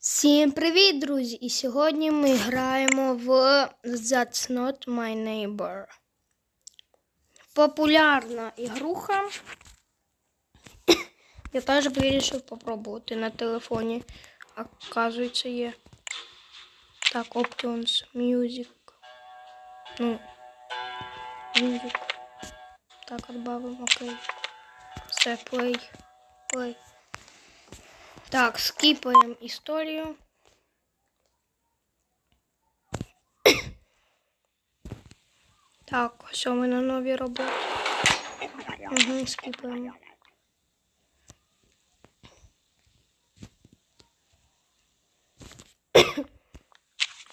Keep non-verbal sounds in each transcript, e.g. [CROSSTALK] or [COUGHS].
Всім привіт, друзі! І сьогодні ми граємо в That's Not My Neighbor. Популярна ігруха. [COUGHS] Я теж вирішив попробувати на телефоні. Оказується, є. Так, Options, Music. Ну, Music. Так, отбавимо, окей. Все, play. Play. Так, скипаем историю. Так, все, мы на новой работе? Угу, скіпаємо.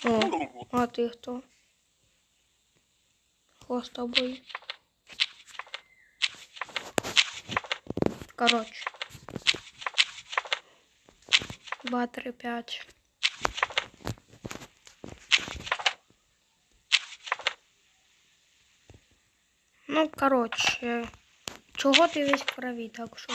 О, а ты кто? Хто с тобой? Коротше. 2, 3, 5. Ну, коротше, чого ти весь праві, так що.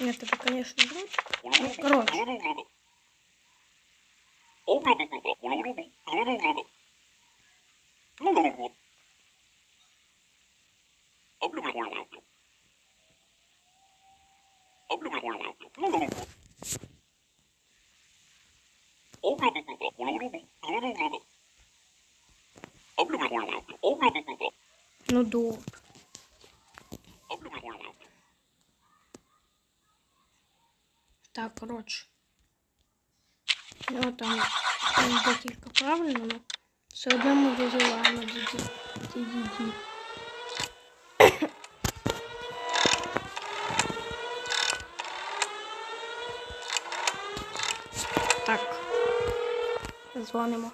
Нет, это, конечно, врут. Ну, короче. Ну, там, там декілька правильно, але все одно ми визиваємо DDD. Так. Дзвонимо.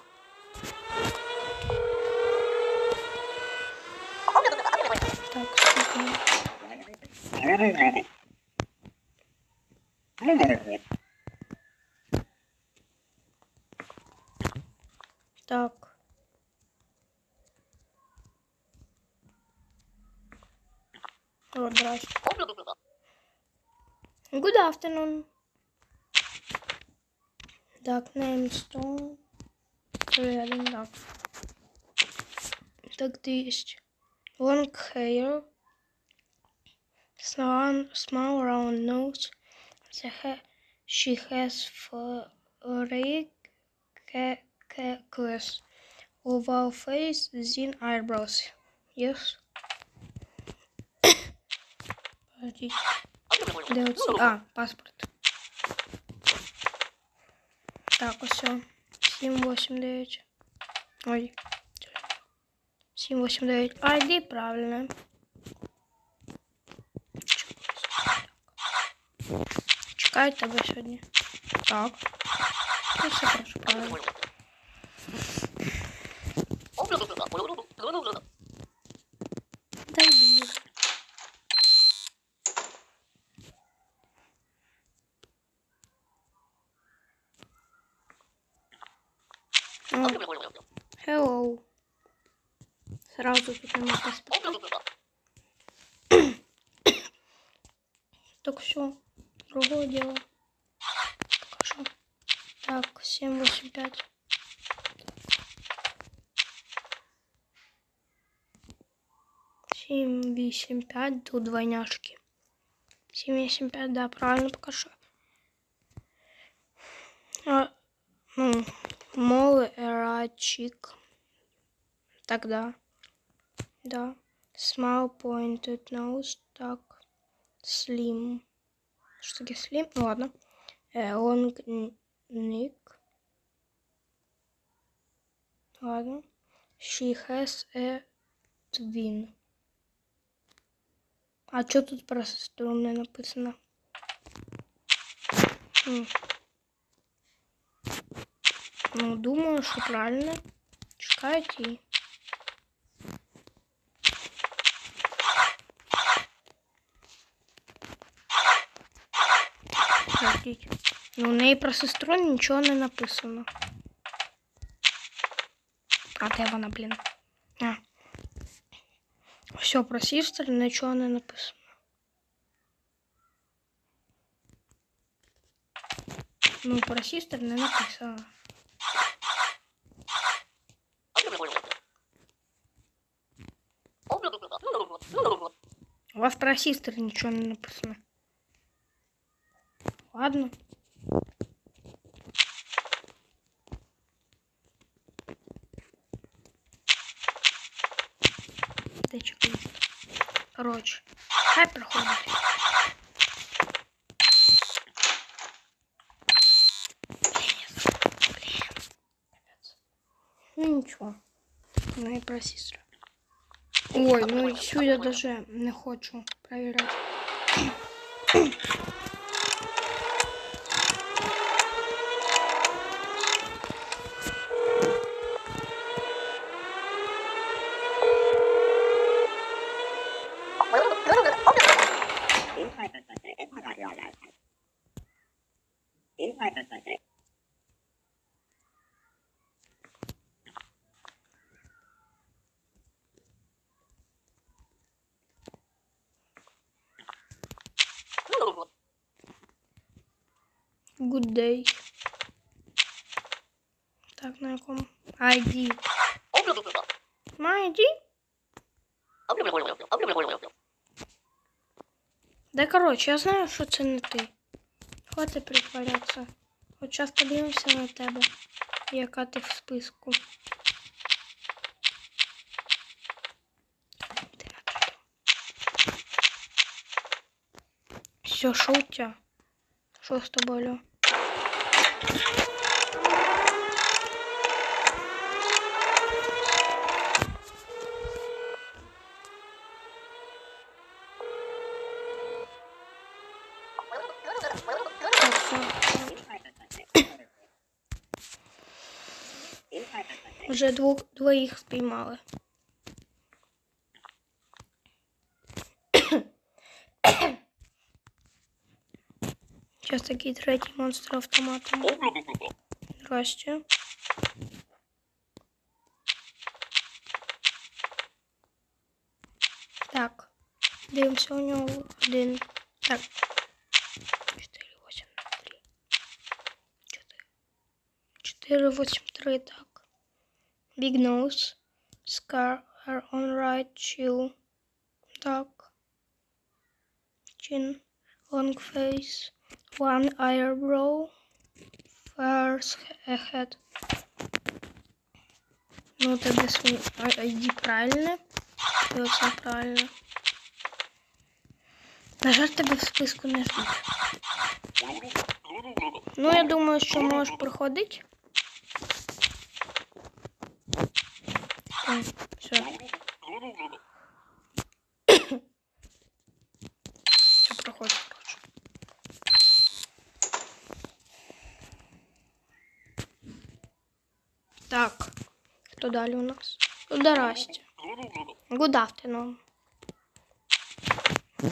Так, слухаємо. Good afternoon. Так, name stone. Trading, так. Так, есть. Long hair. Small, small round nose. The ha she has furry ca- ca- class. Oval face, thin eyebrows. Yes. [COUGHS] Подождите. Де оці? А, паспорт. Так, ось. 789. Ой. 789. ID правильно. Чекаю тебе сьогодні. Так. Ну, все хорошо, правильно. Сразу нема паспорта. [COUGHS] Так все. Другое дело. Покажу. Так, 785. Семь, восемь, пять, тут двойняшки. Семь, восемь, пять, да, правильно покажу. А, ну, мол, эрачик. Тогда. Да. Small pointed nose. Так. Slim. Что таки slim? Ну, ладно. Э, long neck. Ладно. She has a twin. А что тут про меня написано? М. Ну, думаю, что правильно. Чекайте. її. Подождіть. Ну, у неї про сестру нічого не написано. А де вона, блін? А. Все, про сістер нічого не написано. Ну, про сістер не написано. У вас про сістер нічого не написано. Ладно. Де чекаєте? Коротше, хай проходить. Блін, я забув, блін. Капець. Ну нічого. Ну і про сестру. Ой, ну цю я даже не хочу проверять. Day. Так, на якому? ID. My ID? Да короче, я знаю, що це не ти. Хватить притворятися. От час подивимося на тебе. Яка ти в списку. Все, що у тебя? Що з тобою? Льо? Вже двох, двоїх спіймали. Сейчас такий третій монстр автоматом. Здрасте. Так. Дивимося у нього один. Так. 4, 8, 3. 4. 4, 8, 3, так. Big nose. Scar on right chew. Так. Chin. Long face. One eyebrow. First head. Ну, тоді свій ID правильне. І оце правильно. На жаль, тебе в списку не ждуть. Ну, я думаю, що можеш проходити. Ой, Все. Все Далі у нас? Здрасте. Good afternoon.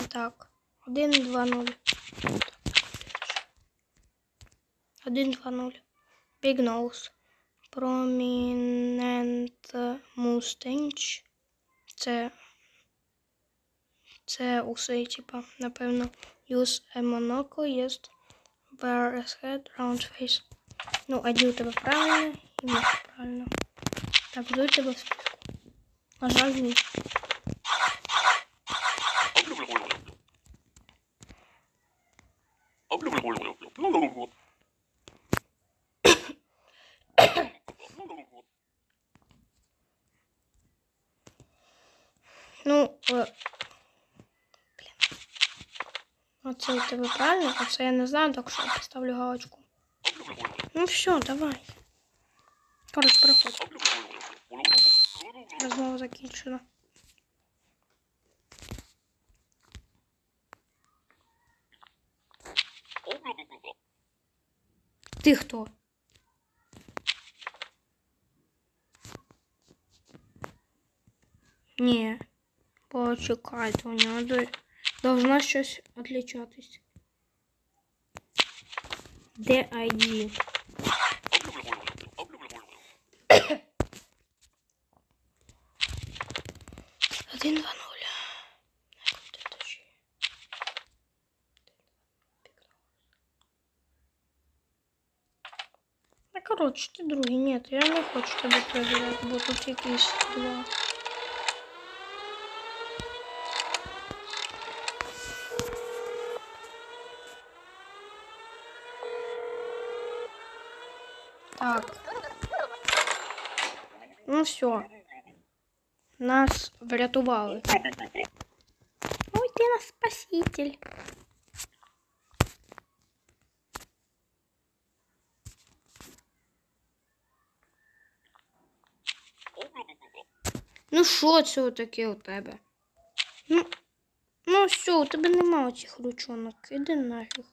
Так, один, два, нуль. Один, два, нуль. Big nose. Prominent mustache. Це. Уси, типа, напевно. Monocle, yes. Wear a head, round face. Ну, один у тебе правильно, мій правильно. Так, жду тебе в списку. На жаль, ні. Ну, е, блін. Оце у тебе правильно, а це я не знаю, так що я поставлю галочку. Ну все, давай. Коротше, переходь Розмова закінчена. Ти хто? Ні. Почекайте, у нього до- должно щось відлічатись. Де ID? Один, два, нуль. Тисячі. Ну, коротше, ти другий. Ні, я не хочу тебе перевіряти, бо тут якісь два. Так. Ну все. Нас врятували. Ой, ти наш спаситель. Ну що це таке у тебе? Ну, ну все, у тебе нема оцих ручонок. Іди нафіг.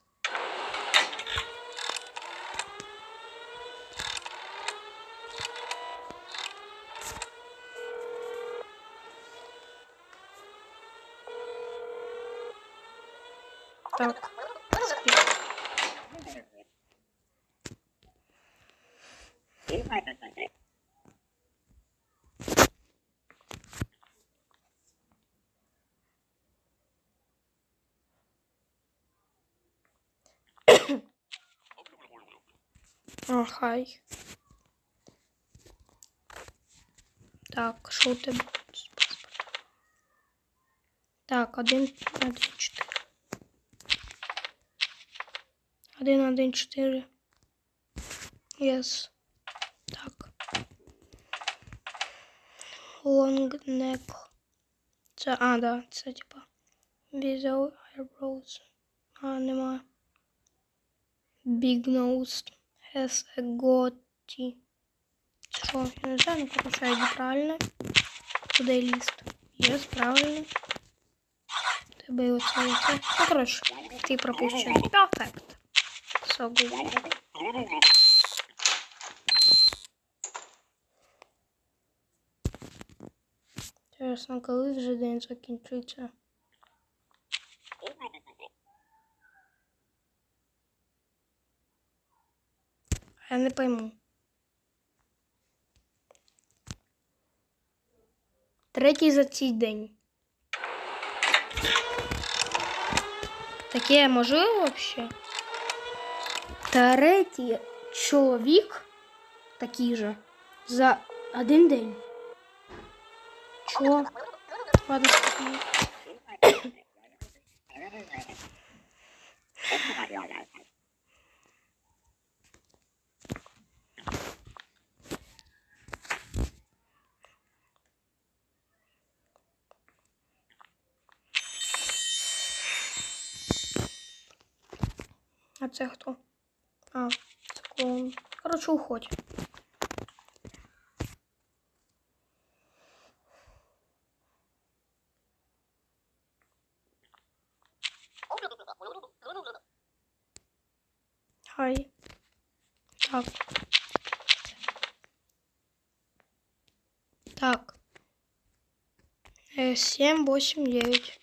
Так. [COUGHS] О, хай. Так, паспортом? Так, один, один, чотири. Один, один, чотири. Yes. Так. Long neck. Це, а, да, це типа. Without eyebrows. А, нема. Big nose. Has a goatee. Це що? Я не знаю, ну, короче, ID правильно. Куди ліст? Yes, правильно. Тебе і оце, і оце. Ну, коротше, ти пропущений. Perfect. Good. Чесно, коли вже день закінчиться? Я не пойму. Третій за цей день. Таке можливо вообще? Третій чоловік такий же за один день. Ладно. А це хто? А, клоун. Коротше, уходь. Хай. Так. Так. Э, Семь, восемь, девять.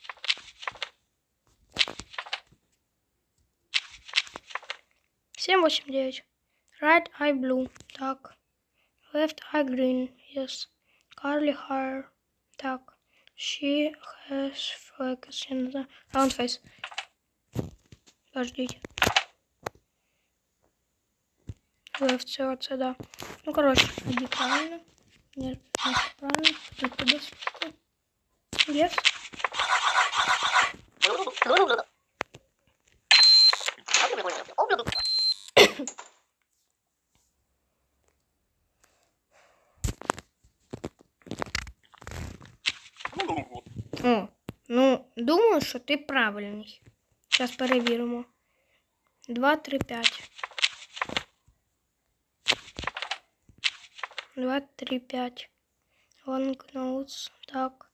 Семь, восемь, девять. Right eye blue. Так. Left eye green. Yes. Curly hair. Так. She has freckles in the round face. Подождите. Left все це, да. Ну, короче, иди правильно. Нет, нет, правильно. Тут списку. Yes. О, ну, думаю, що ти правильний. Зараз перевіримо. Два, три, п'ять. Два, три, п'ять. Long nose. Так.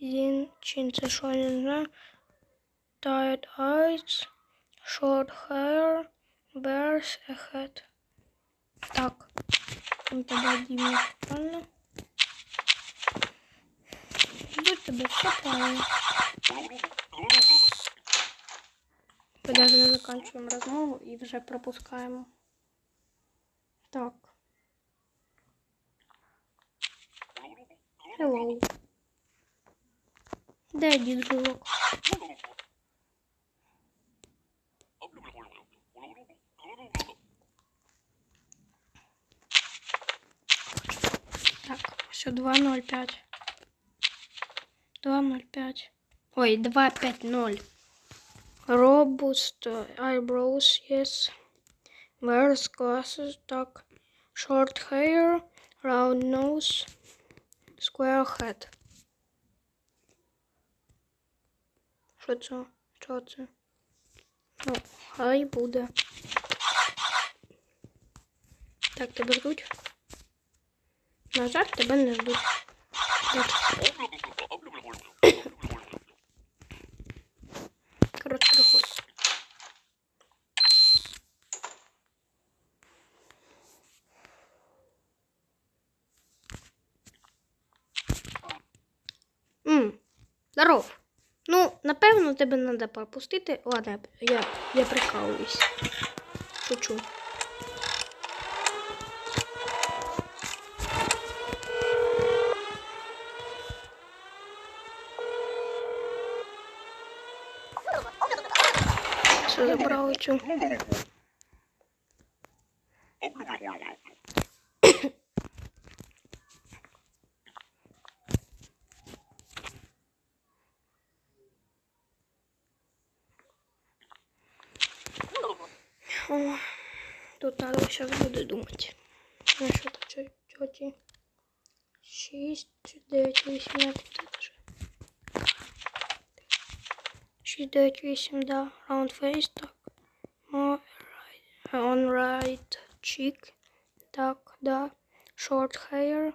Зін, чин, це що, я не знаю. Tired eyes. Short hair. Bears ahead. Так. Там тебе Дімі, правильно? Будь тебе все правильно. Подожди, заканчиваем розмову і вже пропускаємо. Так. Hello. Де дід жувок? Так, все 2.05. 2.05. Ой, 2.5.0. Robust eyebrows, yes. Wears glasses, так. Short hair, round nose, square head. Що це? Що це? Ну, хай буде. Так, тебе ждуть? На жаль, тебе не ждуть. Так, коротше, приходь. М, здоров. Ну, напевно, тебе треба пропустити. Ладно, я, я прикалуюсь. Шучу. Все забрали цю. О, тут надо сейчас буду думать. Ну что то тети? 6, 9, 8, 9, 6, 9, 8, да. Round face, так. On right cheek, так, да. Short hair,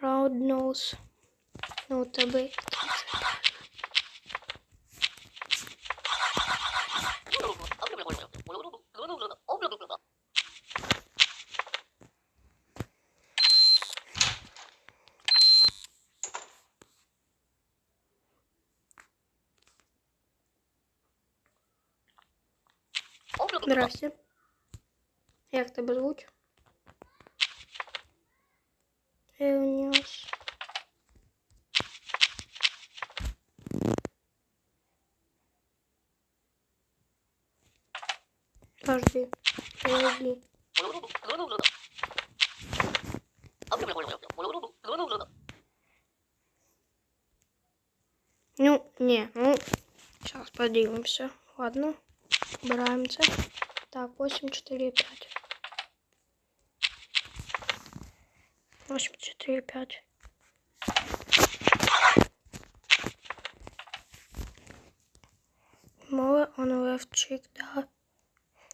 round nose. Ну, тебе це правильно. Здрасте. Як тебе звуть? Евніус. Подожди. Подожди. Ну, не, ну, сейчас подивимся. Ладно, убираем це. Так, 8, 4, 5. 8, 4, 5. More on left cheek, да.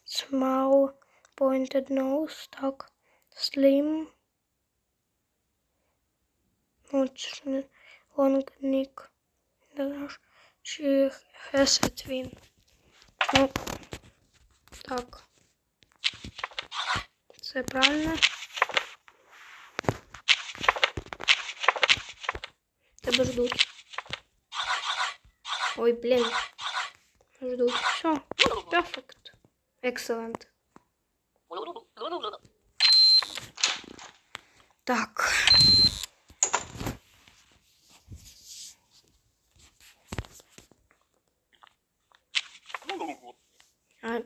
Small pointed nose, так. Slim. Long neck. She has a twin. Ну, так. Це правильно. Тебе ждуть. Ой, блін. Ждуть. Все. Перфект. Excellent. Так.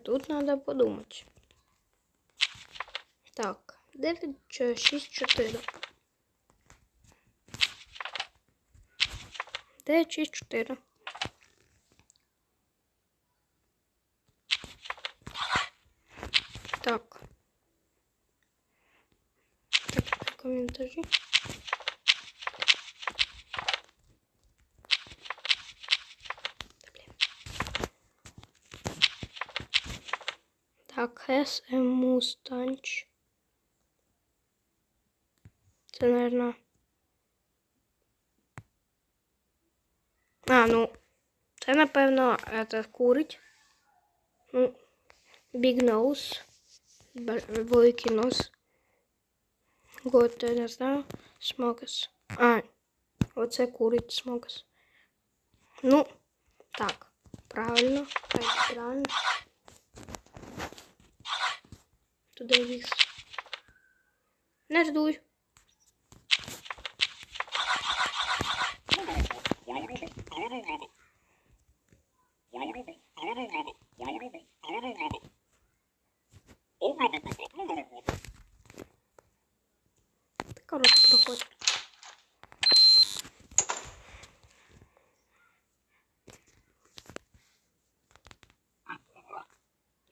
Тут надо подумать. Так, 9, 6, 4. 9, 6, 4. Так. Так, комментарий. Has a mustache. Це, наверное. А, ну, це, напевно, это курить. Ну, big nose. Великий нос. Год, я не знаю. Смокес. А, оце курить смокес. Ну, так, правильно. Так, правильно туда вниз. Нас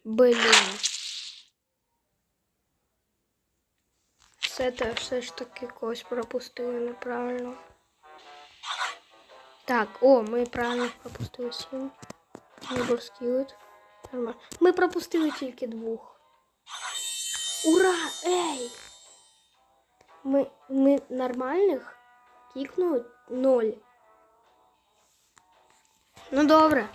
Блин. Те все ж таки когось пропустили неправильно. Так, о, ми правильно пропустили сім. Нейбор скілет. Нормально. Ми пропустили тільки двох. Ура! Ей! Ми, ми нормальних кікнули ноль. Ну добре,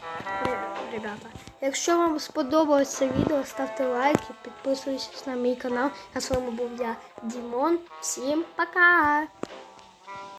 ребята. Якщо вам сподобалось це відео, ставте лайки, підписуйтесь на мій канал. На своєму був я Дімон. Всім пока!